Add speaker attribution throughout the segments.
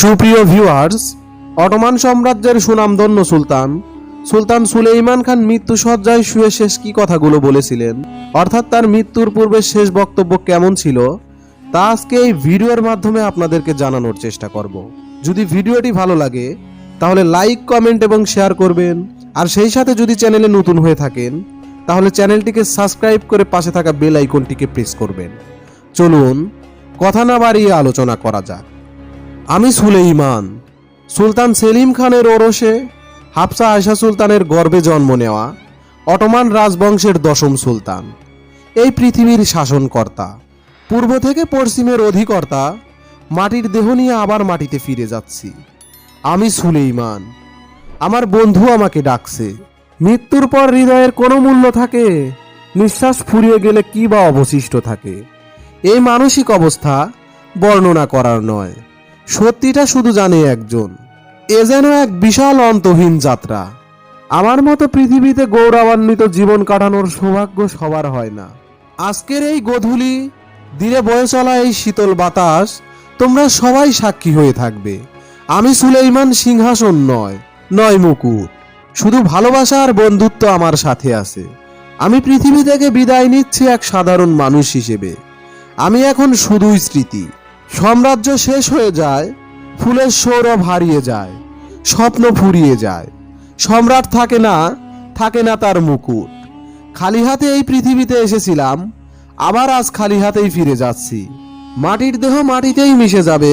Speaker 1: সুপ্রিয় viewers Ottoman সাম্রাজ্যের সুনামধন্য সুলতান সুলতান সুলেইমান খান মৃত্যু সজ্জায় শুয়ে শেষ কি কথাগুলো বলেছিলেন? অর্থাৎ তার মৃত্যুর পূর্বে শেষ বক্তব্য কেমন ছিল? তা আজকে এই ভিডিওর মাধ্যমে আপনাদেরকে জানানোর চেষ্টা করব। যদি ভিডিওটি ভালো লাগে, তাহলে লাইক কমেন্ট এবং শেয়ার করবেন। আর সেই সাথে যদি চ্যানেলে নতুন হয়ে থাকেন, তাহলে চ্যানেলটিকে সাবস্ক্রাইব করে পাশে থাকা বেল আইকনটিকে প্রেস করবেন। চলুন, কথা না বাড়িয়ে আলোচনা করা যাক। আমি সুলেইমান সুলতান সেলিম খানের ওরসে, হাফসা আয়সা সুলতানের গর্বে জন্ম নেওয়া, অটোমান রাজবংশের দশম সুলতান। এই পৃথিবীর শাসনকর্তা, পূর্ব থেকে পশ্চিমের অধিকর্তা, মাটির দেহ নিয়ে আবার মাটিতে ফিরে যাচ্ছি। আমি সুলেইমান আমার বন্ধু আমাকে ডাকছে, মৃত্যুর পর হৃদয়ের কোনো মূল্য থাকে? নিঃশ্বাস ফুরিয়ে গেলে কি বা অবশিষ্ট থাকে? এই মানসিক অবস্থা বর্ণনা করার নয়। সত্যিটা শুধু জানে একজন, এ যেন এক বিশাল অন্তহীন যাত্রা। আমার মতো পৃথিবীতে গৌরবান্বিত জীবন কাটানোর সৌভাগ্য সবার হয় না। আজকের এই গধূলি, ধীরে বয়ে চলা এই শীতল বাতাস, তোমরা সবাই সাক্ষী হয়ে থাকবে। আমি সুলেইমান সিংহাসন নয় নয় মুকুট। শুধু ভালোবাসা আর বন্ধুত্ব আমার সাথে আছে। আমি পৃথিবী থেকে বিদায় নিচ্ছি এক সাধারণ মানুষ হিসেবে। আমি এখন শুধুই স্মৃতি। সাম্রাজ্য শেষ হয়ে যায়, ফুলের সৌরভ হারিয়ে যায়, স্বপ্ন ফুরিয়ে যায়। সম্রাট থাকে না থাকে না তার মুকুট। খালি হাতে এই পৃথিবীতে এসেছিলাম, আবার আজ খালি হাতেই ফিরে যাচ্ছি। মাটির দেহ মাটিতেই মিশে যাবে,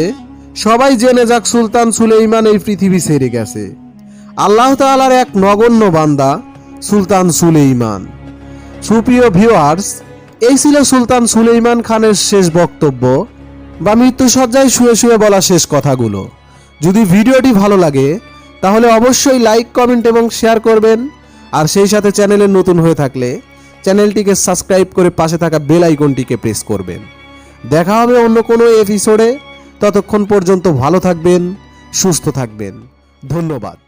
Speaker 1: সবাই জেনে যাক সুলতান সুলেইমান এই পৃথিবী ছেড়ে গেছে। আল্লাহ তাআলার এক নগণ্য বান্দা, সুলতান সুলেইমান। সুপ্রিয় ভিউয়ার্স, এই ছিল সুলতান সুলেইমান খানের শেষ বক্তব্য। বা মৃত্যুসজ্জায় শুয়ে শুয়ে বলা শেষ কথাগুলো। যদি ভিডিওটি ভালো লাগে, তাহলে অবশ্যই লাইক কমেন্ট এবং শেয়ার করবেন। আর সেই সাথে চ্যানেলে নতুন হয়ে থাকলে, চ্যানেলটিকে সাবস্ক্রাইব করে পাশে থাকা বেল আইকনটিকে প্রেস করবেন। দেখা হবে অন্য কোনো এপিসোডে ততক্ষণ পর্যন্ত ভালো থাকবেন, সুস্থ থাকবেন। ধন্যবাদ।